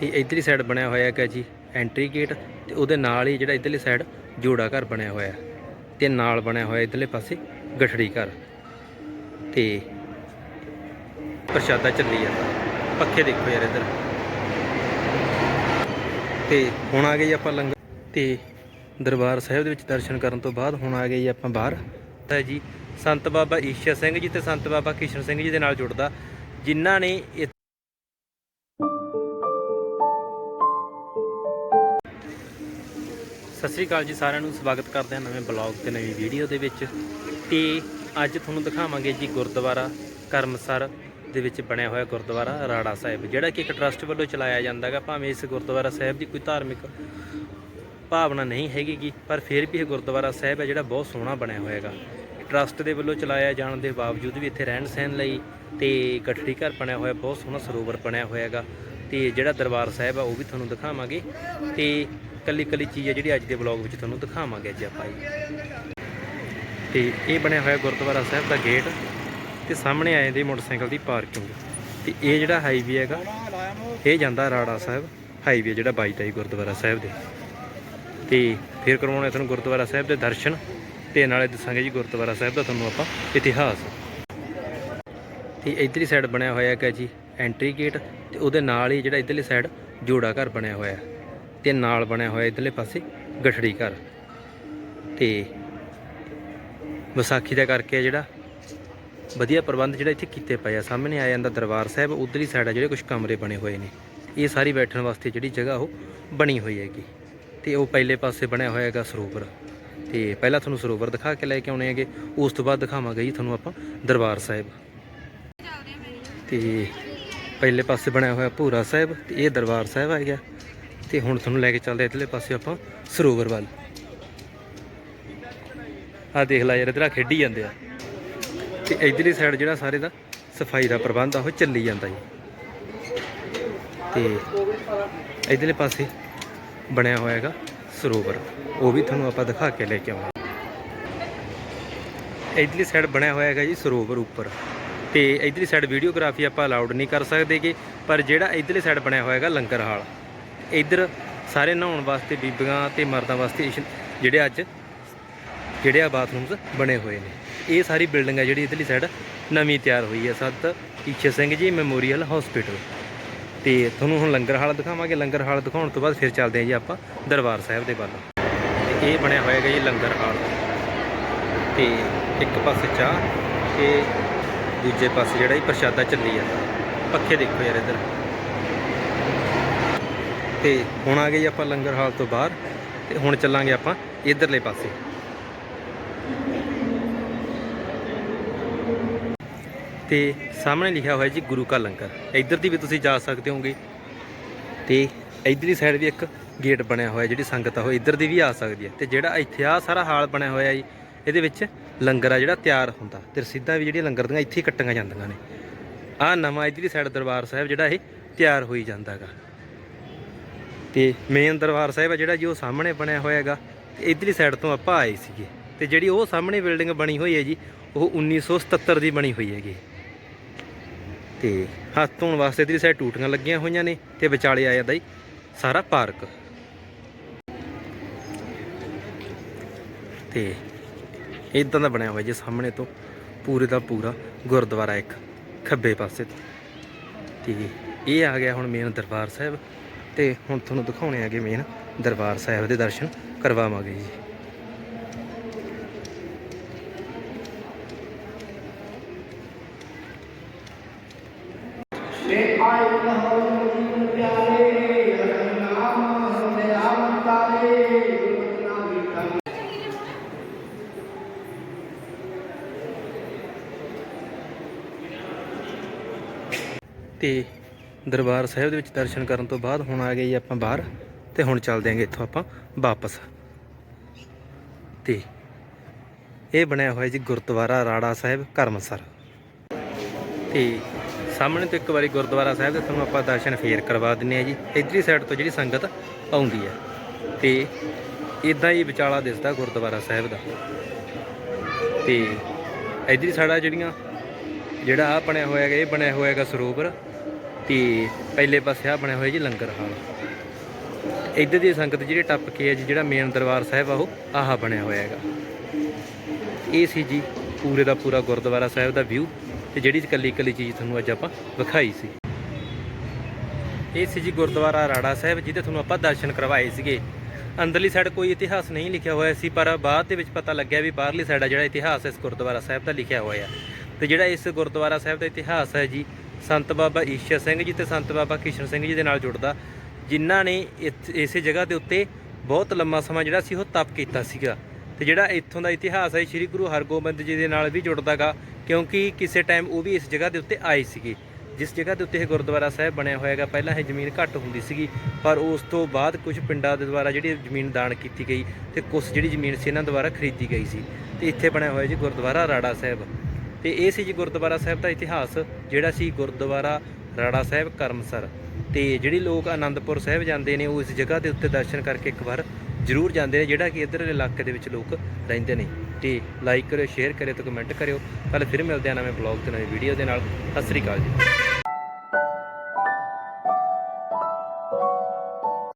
ਤੇ ਇਧਰਲੀ ਸਾਈਡ ਬਣਿਆ ਹੋਇਆ ਹੈਗਾ ਜੀ ਐਂਟਰੀ ਗੇਟ ਤੇ ਉਹਦੇ ਨਾਲ ਹੀ ਜਿਹੜਾ ਇਧਰਲੀ ਸਾਈਡ ਜੋੜਾ ਘਰ ਬਣਿਆ ਹੋਇਆ ਤੇ ਨਾਲ ਬਣਿਆ ਹੋਇਆ ਇਧਰਲੇ ਪਾਸੇ ਗਠੜੀ ਘਰ। ਤੇ ਪ੍ਰਸ਼ਾਦਾ ਚੱਲੀ ਜਾਂਦਾ। ਪੱਖੇ ਦੇਖੋ ਯਾਰ ਇੱਧਰ। ਤੇ ਹੁਣ ਆ ਗਏ ਆਪਾਂ ਲੰਗਰ। ਤੇ ਦਰਬਾਰ ਸਾਹਿਬ ਦੇ ਵਿੱਚ ਦਰਸ਼ਨ ਕਰਨ ਤੋਂ ਬਾਅਦ ਹੁਣ ਆ ਗਏ ਜੀ ਆਪਾਂ ਬਾਹਰ। ਤਾਂ ਜੀ, ਸੰਤ ਬਾਬਾ ਈਸ਼ਰ ਸਿੰਘ ਜੀ ਤੇ ਸੰਤ ਬਾਬਾ ਕਿਸ਼ਨ ਸਿੰਘ ਜੀ ਦੇ ਨਾਲ ਜੁੜਦਾ। ਜਿਨ੍ਹਾਂ ਨੇ ਸ੍ਰੀ ਅਕਾਲ ਜੀ ਸਾਰਿਆਂ ਨੂੰ, ਸਵਾਗਤ ਕਰਦੇ ਹਾਂ ਨਵੇਂ ਬਲੌਗ ਤੇ ਨਵੀਂ ਵੀਡੀਓ ਦੇ ਵਿੱਚ। ਤੇ ਅੱਜ ਤੁਹਾਨੂੰ ਦਿਖਾਵਾਂਗੇ ਜੀ ਗੁਰਦੁਆਰਾ ਕਰਮਸਰ ਦੇ ਵਿੱਚ ਬਣਿਆ ਹੋਇਆ ਗੁਰਦੁਆਰਾ ਰਾੜਾ ਸਾਹਿਬ, ਜਿਹੜਾ ਕਿ ਇੱਕ ਟਰਸਟ ਵੱਲੋਂ ਚਲਾਇਆ ਜਾਂਦਾ ਹੈਗਾ ਭਾਵੇਂ ਇਸ ਗੁਰਦੁਆਰਾ ਸਾਹਿਬ ਦੀ ਕੋਈ ਧਾਰਮਿਕ ਭਾਵਨਾ ਨਹੀਂ ਹੈਗੀ ਗੀ, ਪਰ ਫਿਰ ਵੀ ਇਹ ਗੁਰਦੁਆਰਾ ਸਾਹਿਬ ਹੈ ਜਿਹੜਾ ਬਹੁਤ ਸੋਹਣਾ ਬਣਿਆ ਹੋਇਆ ਹੈਗਾ ਟਰਸਟ ਦੇ ਵੱਲੋਂ ਚਲਾਇਆ ਜਾਣ ਦੇ ਬਾਵਜੂਦ ਵੀ ਇੱਥੇ ਰਹਿਣ ਸਹਿਣ ਲਈ ਤੇ ਗੱਠੜੀ ਘਰ ਬਣਿਆ ਹੋਇਆ, ਬਹੁਤ ਸੋਹਣਾ ਸਰੋਵਰ ਬਣਿਆ ਹੋਇਆ ਹੈਗਾ ਤੇ ਜਿਹੜਾ ਦਰਬਾਰ ਸਾਹਿਬ ਆ ਉਹ ਵੀ ਤੁਹਾਨੂੰ ਦਿਖਾਵਾਂਗੇ। ਤੇ ਕੱਲੀ ਕੱਲੀ ਚੀਜ਼ ਹੈ ਜਿਹੜੀ ਅੱਜ ਦੇ ਵਲੌਗ ਵਿੱਚ ਤੁਹਾਨੂੰ ਦਿਖਾਵਾਂਗੇ ਅੱਜ ਆਪਾਂ ਜੀ। ਤੇ ਇਹ ਬਣਿਆ ਹੋਇਆ ਗੁਰਦੁਆਰਾ ਸਾਹਿਬ ਦਾ ਗੇਟ ਤੇ ਸਾਹਮਣੇ ਆਏ ਦੇ ਮੋਟਰਸਾਈਕਲ ਦੀ ਪਾਰਕਿੰਗ ਤੇ ਇਹ ਜਿਹੜਾ ਹਾਈਵੇ ਹੈਗਾ, ਇਹ ਜਾਂਦਾ ਰਾੜਾ ਸਾਹਿਬ ਹਾਈਵੇ ਜਿਹੜਾ ਬਾਈਦਾ ਜੀ ਗੁਰਦੁਆਰਾ ਸਾਹਿਬ ਦੇ। ਤੇ ਫਿਰ ਕਰਵਾਉਣੇ ਤੁਹਾਨੂੰ ਗੁਰਦੁਆਰਾ ਸਾਹਿਬ ਦੇ ਦਰਸ਼ਨ ਤੇ ਨਾਲੇ ਦੱਸਾਂਗੇ ਜੀ ਗੁਰਦੁਆਰਾ ਸਾਹਿਬ ਦਾ ਤੁਹਾਨੂੰ ਆਪਾਂ ਇਤਿਹਾਸ। ਤੇ ਇਧਰਲੀ ਸਾਈਡ ਬਣਿਆ ਹੋਇਆ ਹੈਗਾ ਜੀ ਐਂਟਰੀ ਗੇਟ ਤੇ ਉਹਦੇ ਨਾਲ ਹੀ ਜਿਹੜਾ ਇਧਰਲੀ ਸਾਈਡ ਜੋੜਾ ਘਰ ਬਣਿਆ ਹੋਇਆ। ਹੈ ਤੇ ਨਾਲ ਬਣਿਆ ਹੋਇਆ ਇਧਰਲੇ ਪਾਸੇ ਗਠੜੀ ਘਰ। ਤੇ ਵਿਸਾਖੀ ਦਾ ਕਰਕੇ ਜਿਹੜਾ ਵਧੀਆ ਪ੍ਰਬੰਧ ਜਿਹੜਾ ਇੱਥੇ ਕੀਤੇ ਪਏ ਆ। ਸਾਹਮਣੇ ਆ ਜਾਂਦਾ ਦਰਬਾਰ ਸਾਹਿਬ, ਉਧਰਲੀ ਸਾਈਡ ਆ ਜਿਹੜੇ ਕੁਝ ਕਮਰੇ ਬਣੇ ਹੋਏ ਨੇ। ਇਹ ਸਾਰੀ ਬੈਠਣ ਵਾਸਤੇ ਜਿਹੜੀ ਜਗ੍ਹਾ ਉਹ ਬਣੀ ਹੋਈ ਹੈਗੀ। ਤੇ ਉਹ ਪਹਿਲੇ ਪਾਸੇ ਬਣਿਆ ਹੋਇਆ ਹੈਗਾ ਸਰੋਵਰ। ਤੇ ਪਹਿਲਾਂ ਤੁਹਾਨੂੰ ਸਰੋਵਰ ਦਿਖਾ ਕੇ ਲੈ ਕੇ ਆਉਣੇ ਹੈਗੇ। ਉਸ ਤੋਂ ਬਾਅਦ ਦਿਖਾਵਾਂਗੇ ਜੀ ਤੁਹਾਨੂੰ ਆਪਾਂ ਦਰਬਾਰ ਸਾਹਿਬ। ਤੇ ਪਹਿਲੇ ਪਾਸੇ ਬਣਿਆ ਹੋਇਆ ਭੂਰਾ ਸਾਹਿਬ, ਤੇ ਇਹ ਦਰਬਾਰ ਸਾਹਿਬ ਆ ਗਿਆ ਤੇ ਹੁਣ ਤੁਹਾਨੂੰ ਲੈ ਕੇ ਚੱਲਦੇ ਇਧਰਲੇ ਪਾਸੇ ਆਪਾਂ ਸਰੋਵਰ ਵੱਲ। ਆ ਦੇਖ ਲੈ ਯਾਰ, ਇਧਰ ਆ ਖੇਡੀ ਜਾਂਦੇ ਆ। ਤੇ ਇਧਰਲੀ ਸਾਈਡ ਜਿਹੜਾ ਸਾਰੇ ਦਾ ਸਫ਼ਾਈ ਦਾ ਪ੍ਰਬੰਧ ਆ, ਉਹ ਚੱਲੀ ਜਾਂਦਾ ਜੀ। ਤੇ ਇਧਰਲੇ ਪਾਸੇ ਬਣਿਆ ਹੋਇਆ ਹੈਗਾ ਸਰੋਵਰ। ਉਹ ਵੀ ਤੁਹਾਨੂੰ ਆਪਾਂ ਦਿਖਾ ਕੇ ਲੈ ਕੇ ਆਵਾਂਗੇ। ਇਧਰਲੀ ਸਾਈਡ ਬਣਿਆ ਹੋਇਆ ਹੈਗਾ ਜੀ ਸਰੋਵਰ ਉੱਪਰ। ਤੇ ਇਧਰਲੀ ਸਾਈਡ ਵੀਡੀਓਗ੍ਰਾਫੀ ਆਪਾਂ ਅਲਾਉਡ ਨਹੀਂ ਕਰ ਸਕਦੇਗੇ ਪਰ ਜਿਹੜਾ ਇਧਰਲੀ ਸਾਈਡ ਬਣਿਆ ਹੋਇਆ ਹੈਗਾ ਲੰਗਰ ਹਾਲ। ਇੱਧਰ ਸਾਰੇ ਨਹਾਉਣ ਵਾਸਤੇ ਬੀਬੀਆਂ ਤੇ ਮਰਦਾਂ ਵਾਸਤੇ ਇਸ਼- ਜਿਹੜੇ ਅੱਜ ਜਿਹੜੇ ਆ ਬਾਥਰੂਮਸ ਬਣੇ ਹੋਏ ਨੇ। ਇਹ ਸਾਰੀ ਬਿਲਡਿੰਗ ਆ ਜਿਹੜੀ ਇਧਰਲੀ ਸਾਈਡ ਨਵੀਂ ਤਿਆਰ ਹੋਈ ਹੈ ਸਤ ਈਸ਼ਰ ਸਿੰਘ ਜੀ ਮੈਮੋਰੀਅਲ ਹਸਪੀਟਲ ਤੇ ਤੁਹਾਨੂੰ ਹੁਣ ਲੰਗਰ ਹਾਲ ਦਿਖਾਵਾਂਗੇ। ਲੰਗਰ ਹਾਲ ਦਿਖਾਉਣ ਤੋਂ ਬਾਅਦ ਫਿਰ ਚੱਲਦੇ ਹਾਂ ਜੀ ਆਪਾਂ ਦਰਬਾਰ ਸਾਹਿਬ ਦੇ ਵੱਲ। ਤੇ ਇਹ ਬਣਿਆ ਹੋਇਆ ਹੈਗਾ ਜੀ ਲੰਗਰ ਹਾਲ। ਤੇ ਇੱਕ ਪਾਸੇ ਚਾਹ ਤੇ ਦੂਜੇ ਪਾਸੇ ਜਿਹੜਾ ਹੀ ਪ੍ਰਸ਼ਾਦਾ ਚੱਲੀ ਜਾਂਦਾ। ਪੱਖੇ ਦੇਖੋ ਯਾਰ ਇੱਧਰ। ਤੇ ਹੁਣ ਆ ਗਏ ਜੀ ਆਪਾਂ ਲੰਗਰ ਹਾਲ ਤੋਂ ਬਾਹਰ ਤੇ ਹੁਣ ਚੱਲਾਂਗੇ ਆਪਾਂ ਇਧਰਲੇ ਪਾਸੇ। ਤੇ ਸਾਹਮਣੇ ਲਿਖਿਆ ਹੋਇਆ ਜੀ ਗੁਰੂ ਕਾ ਲੰਗਰ। ਇੱਧਰ ਦੀ ਵੀ ਤੁਸੀਂ ਜਾ ਸਕਦੇ ਹੋਗੇ ਤੇ ਇਧਰਲੀ ਸਾਈਡ ਵੀ ਇੱਕ ਗੇਟ ਬਣਿਆ ਹੋਇਆ ਜਿਹੜੀ ਸੰਗਤ ਆ ਉਹ ਇੱਧਰ ਦੀ ਵੀ ਆ ਸਕਦੀ ਹੈ ਤੇ ਜਿਹੜਾ ਇੱਥੇ ਆ ਸਾਰਾ ਹਾਲ ਬਣਿਆ ਹੋਇਆ ਜੀ, ਇਹਦੇ ਵਿੱਚ ਲੰਗਰ ਆ ਜਿਹੜਾ ਤਿਆਰ ਹੁੰਦਾ ਤੇ ਰਸੀਦਾਂ ਵੀ ਜਿਹੜੀਆਂ ਲੰਗਰ ਦੀਆਂ ਇੱਥੇ ਕੱਟੀਆਂ ਜਾਂਦੀਆਂ ਨੇ। ਆ ਨਵਾਂ ਇਧਰਲੀ ਸਾਈਡ ਦਰਬਾਰ ਸਾਹਿਬ ਜਿਹੜਾ ਇਹ ਤਿਆਰ ਹੋਈ ਜਾਂਦਾਗਾ ਤੇ ਮੇਨ ਦਰਬਾਰ ਸਾਹਿਬ ਆ ਜਿਹੜਾ ਜੀ ਉਹ ਸਾਹਮਣੇ ਬਣਿਆ ਹੋਇਆ ਹੈਗਾ ਤੇ ਇਧਰਲੀ ਸਾਈਡ ਤੋਂ ਆਪਾਂ ਆਏ ਸੀਗੇ। ਤੇ ਜਿਹੜੀ ਉਹ ਸਾਹਮਣੇ ਬਿਲਡਿੰਗ ਬਣੀ ਹੋਈ ਹੈ ਜੀ, ਉਹ 1977 ਦੀ ਬਣੀ ਹੋਈ ਹੈਗੀ। ਤੇ ਹੱਥ ਧੋਣ ਵਾਸਤੇ ਇਧਰਲੀ ਸਾਈਡ ਟੂਟੀਆਂ ਲੱਗੀਆਂ ਹੋਈਆਂ ਨੇ ਤੇ ਵਿਚਾਲੇ ਆ ਜਾਂਦਾ ਜੀ ਸਾਰਾ ਪਾਰਕ। ਤੇ ਇਦਾਂ ਦਾ ਬਣਿਆ ਹੋਇਆ ਜੀ ਸਾਹਮਣੇ ਤੋਂ, ਪੂਰੇ ਦਾ ਪੂਰਾ ਗੁਰਦੁਆਰਾ ਇੱਕ ਖੱਬੇ ਪਾਸੇ ਤੋਂ। ਤੇ ਇਹ ਆ ਗਿਆ ਹੁਣ ਮੇਨ ਦਰਬਾਰ ਸਾਹਿਬ। ਤੇ ਹੁਣ ਤੁਹਾਨੂੰ ਦਿਖਾਉਣੇ ਆਗੇ ਮੇਨ ਦਰਬਾਰ ਸਾਹਿਬ ਦੇ ਦਰਸ਼ਨ ਕਰਵਾਵਾਂਗੇ ਜੀ। ਸੇ ਤੇ ਦਰਬਾਰ ਸਾਹਿਬ ਦੇ ਵਿੱਚ ਦਰਸ਼ਨ ਕਰਨ ਤੋਂ ਬਾਅਦ ਹੁਣ ਆ ਗਏ ਜੀ ਆਪਾਂ ਬਾਹਰ ਤੇ ਹੁਣ ਚੱਲਦੇ ਆਂਗੇ ਇੱਥੋਂ ਆਪਾਂ ਵਾਪਸ। ਤੇ ਇਹ ਬਣਿਆ ਹੋਇਆ ਜੀ ਗੁਰਦੁਆਰਾ ਰਾੜਾ ਸਾਹਿਬ, ਕਰਮਸਰ। ਤੇ ਸਾਹਮਣੇ ਤੋਂ ਇੱਕ ਵਾਰੀ ਗੁਰਦੁਆਰਾ ਸਾਹਿਬ ਦੇ ਤੁਹਾਨੂੰ ਆਪਾਂ ਦਰਸ਼ਨ ਫੇਰ ਕਰਵਾ ਦਿੰਨੇ ਆ ਜੀ। ਇਧਰਲੀ ਸਾਈਡ ਤੋਂ ਜਿਹੜੀ ਸੰਗਤ ਆਉਂਦੀ ਹੈ। ਤੇ ਇਦਾਂ ਹੀ ਵਿਚਾਲਾ ਦਿਸਦਾ ਗੁਰਦੁਆਰਾ ਸਾਹਿਬ ਦਾ। ਤੇ ਇਧਰਲੀ ਸਾਡਾ ਜਿਹੜੀਆਂ, ਜਿਹੜਾ ਆ ਬਣਿਆ ਹੋਇਆ ਹੈਗਾ, ਇਹ ਬਣਿਆ ਹੋਇਆ ਹੈਗਾ ਸਰੋਵਰ। ਤੇ ਪਹਿਲੇ ਪਾਸੇ ਆ ਬਣਿਆ ਹੋਇਆ ਜੀ ਲੰਗਰ ਹਾਲ। ਇੱਧਰ ਦੀ ਸੰਗਤ ਜਿਹੜੀ ਟੱਪ ਕੇ ਹੈ ਜੀ, ਜਿਹੜਾ ਮੇਨ ਦਰਬਾਰ ਸਾਹਿਬ ਆ ਉਹ ਆਹਾ ਬਣਿਆ ਹੋਇਆ ਹੈਗਾ। ਇਹ ਸੀ ਜੀ ਪੂਰੇ ਦਾ ਪੂਰਾ ਗੁਰਦੁਆਰਾ ਸਾਹਿਬ ਦਾ ਵਿਊ ਤੇ ਜਿਹੜੀ ਇਕੱਲੀ ਇਕੱਲੀ ਚੀਜ਼ ਤੁਹਾਨੂੰ ਅੱਜ ਆਪਾਂ ਵਿਖਾਈ ਸੀ। ਇਹ ਸੀ ਜੀ ਗੁਰਦੁਆਰਾ ਰਾੜਾ ਸਾਹਿਬ, ਜਿਹਦੇ ਤੁਹਾਨੂੰ ਆਪਾਂ ਦਰਸ਼ਨ ਕਰਵਾਏ ਸੀਗੇ। ਅੰਦਰਲੀ ਸਾਈਡ ਕੋਈ ਇਤਿਹਾਸ ਨਹੀਂ ਲਿਖਿਆ ਹੋਇਆ ਸੀ, ਪਰ ਬਾਅਦ ਦੇ ਵਿੱਚ ਪਤਾ ਲੱਗਿਆ ਵੀ ਬਾਹਰਲੀ ਸਾਈਡ ਆ ਜਿਹੜਾ ਇਤਿਹਾਸ ਇਸ ਗੁਰਦੁਆਰਾ ਸਾਹਿਬ ਦਾ ਲਿਖਿਆ ਹੋਇਆ। ਤੇ ਜਿਹੜਾ ਇਸ ਗੁਰਦੁਆਰਾ ਸਾਹਿਬ ਦਾ ਇਤਿਹਾਸ ਹੈ ਜੀ ਸੰਤ ਬਾਬਾ ਈਸ਼ਰ ਸਿੰਘ ਜੀ ਤੇ ਸੰਤ ਬਾਬਾ ਕਿਸ਼ਨ ਸਿੰਘ ਜੀ ਦੇ ਨਾਲ ਜੁੜਦਾ, ਜਿਨ੍ਹਾਂ ਨੇ ਇੱਥ- ਇਸੇ ਜਗ੍ਹਾ ਦੇ ਉੱਤੇ ਬਹੁਤ ਲੰਮਾ ਸਮਾਂ ਜਿਹੜਾ ਸੀ ਉਹ ਤਪ ਕੀਤਾ ਸੀਗਾ। ਤੇ ਜਿਹੜਾ ਇੱਥੋਂ ਦਾ ਇਤਿਹਾਸ ਹੈ, ਸ੍ਰੀ ਗੁਰੂ ਹਰਗੋਬਿੰਦ ਜੀ ਦੇ ਨਾਲ ਵੀ ਜੁੜਦਾਗਾ, ਕਿਉਂਕਿ ਕਿਸੇ ਟਾਈਮ ਉਹ ਵੀ ਇਸ ਜਗ੍ਹਾ ਦੇ ਉੱਤੇ ਆਏ ਸੀਗੇ। ਜਿਸ ਜਗ੍ਹਾ ਦੇ ਉੱਤੇ ਇਹ ਗੁਰਦੁਆਰਾ ਸਾਹਿਬ ਬਣਿਆ ਹੋਇਆ ਹੈਗਾ ਪਹਿਲਾਂ ਇਹ ਜ਼ਮੀਨ ਘੱਟ ਹੁੰਦੀ ਸੀਗੀ, ਪਰ ਉਸ ਤੋਂ ਬਾਅਦ ਕੁਝ ਪਿੰਡਾਂ ਦੇ ਦੁਆਰਾ ਜਿਹੜੀ ਜ਼ਮੀਨ ਦਾਨ ਕੀਤੀ ਗਈ, ਤੇ ਕੁਝ ਜਿਹੜੀ ਜ਼ਮੀਨ ਸੀ, ਇਹਨਾਂ ਦੁਆਰਾ ਖਰੀਦੀ ਗਈ ਸੀ। ਤੇ ਇੱਥੇ ਬਣਿਆ ਹੋਇਆ ਜੀ ਗੁਰਦੁਆਰਾ ਰਾੜਾ ਸਾਹਿਬ। ਤੇ ਇਹ ਸੀ ਜੀ ਗੁਰਦੁਆਰਾ ਸਾਹਿਬ ਦਾ ਇਤਿਹਾਸ, ਜਿਹੜਾ ਸੀ ਗੁਰਦੁਆਰਾ ਰਾੜਾ ਸਾਹਿਬ ਕਰਮਸਰ। ਤੇ ਜਿਹੜੇ ਲੋਕ ਆਨੰਦਪੁਰ ਸਾਹਿਬ ਜਾਂਦੇ ਨੇ, ਉਹ ਇਸ ਜਗ੍ਹਾ ਦੇ ਉੱਤੇ ਦਰਸ਼ਨ ਕਰਕੇ ਇੱਕ ਵਾਰ ਜ਼ਰੂਰ ਜਾਂਦੇ ਨੇ, ਜਿਹੜਾ ਕਿ ਇੱਧਰਲੇ ਇਲਾਕੇ ਦੇ ਵਿੱਚ ਲੋਕ ਰਹਿੰਦੇ ਨੇ। ਤੇ ਲਾਈਕ ਕਰਿਓ ਸ਼ੇਅਰ ਕਰਿਓ ਤੇ ਕਮੈਂਟ ਕਰਿਓ। ਕੱਲ ਫਿਰ ਮਿਲਦੇ ਆ ਨਵੇਂ ਬਲੌਗ ਤੇ, ਨਵੀਂ ਵੀਡੀਓ ਦੇ ਨਾਲ। ਸਤਿ ਸ੍ਰੀ ਅਕਾਲ ਜੀ।